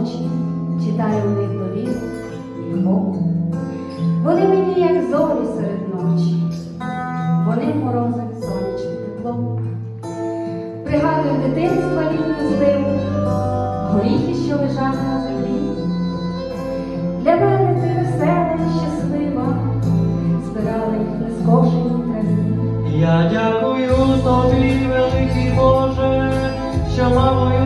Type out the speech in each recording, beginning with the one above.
очі, читаю в них довіру і любов. Вони мені, як зорі серед ночі, вони морозить сонячне тепло. Пригадую дитинства літню зливу, горіхи, що лежали на землі. Для мене ти весела і щаслива, збирала їх не скошені траві. Я дякую тобі, великий Боже, що мамою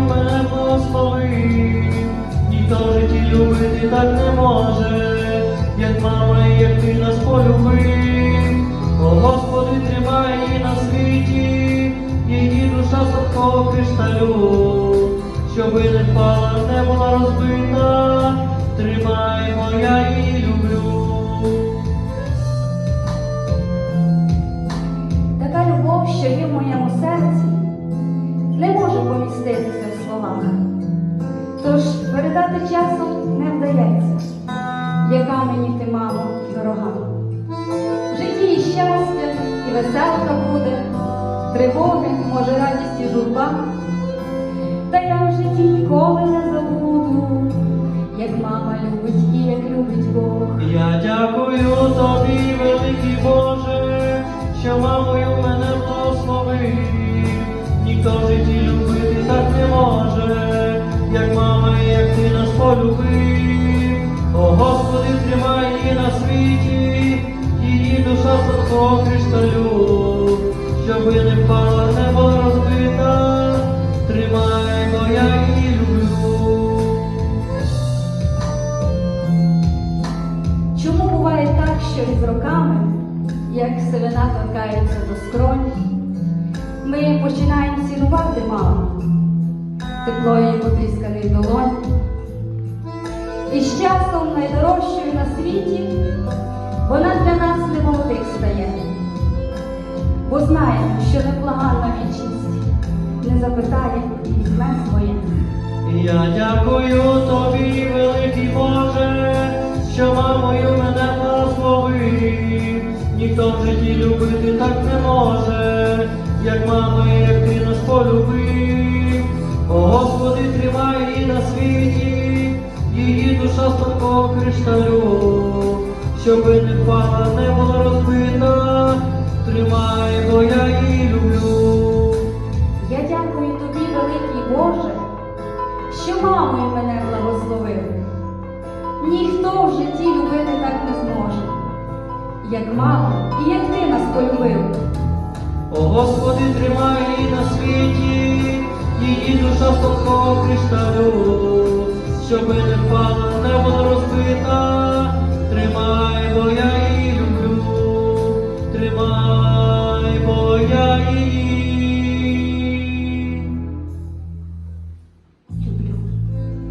так не може, як мама, як ти нас полюбив. О Господи, тримай її на світі, її душа сладкого кришталю, щоби не впала, не була розбита, тримай, бо я її люблю. Така любов, що є в моєму серці, не може поміститися в словах. Тож передати часом не вдається, яка мені ти, мамо, дорога. В житті і щастя, і веселка буде, тривоги, може, радість і журба. Та я в житті ніколи не забуду, як мама любить і як ти. О Господи, тримай її на світі, її душа сладкого кришталю, щоби не впала, не була розбита, тримай, бо я її люблю. Чому буває так, що із роками, як сивина торкається до скронь, ми починаємо цінувати маму, тепло її потрісканих долонь. І з часом найдорожчою на світі вона для нас немолодих стає, бо знає, що невблаганна вічність не запитає і візьме своє. Я дякую тобі, великий Боже, що мамою мене благословив. Ніхто в житті любити так не може, кришталю, щоби не впала, не була розбита. Тримай, бо я її люблю. Я дякую тобі, великий Боже, що мамою мене благословив. Ніхто в житті любити так не зможе, як мама і як ти нас полюбив. О Господи, тримай її на світі, її душа тонкого кришталю, щоби не впала, не була розбита, тримай, бо я її люблю, тримай, бо я її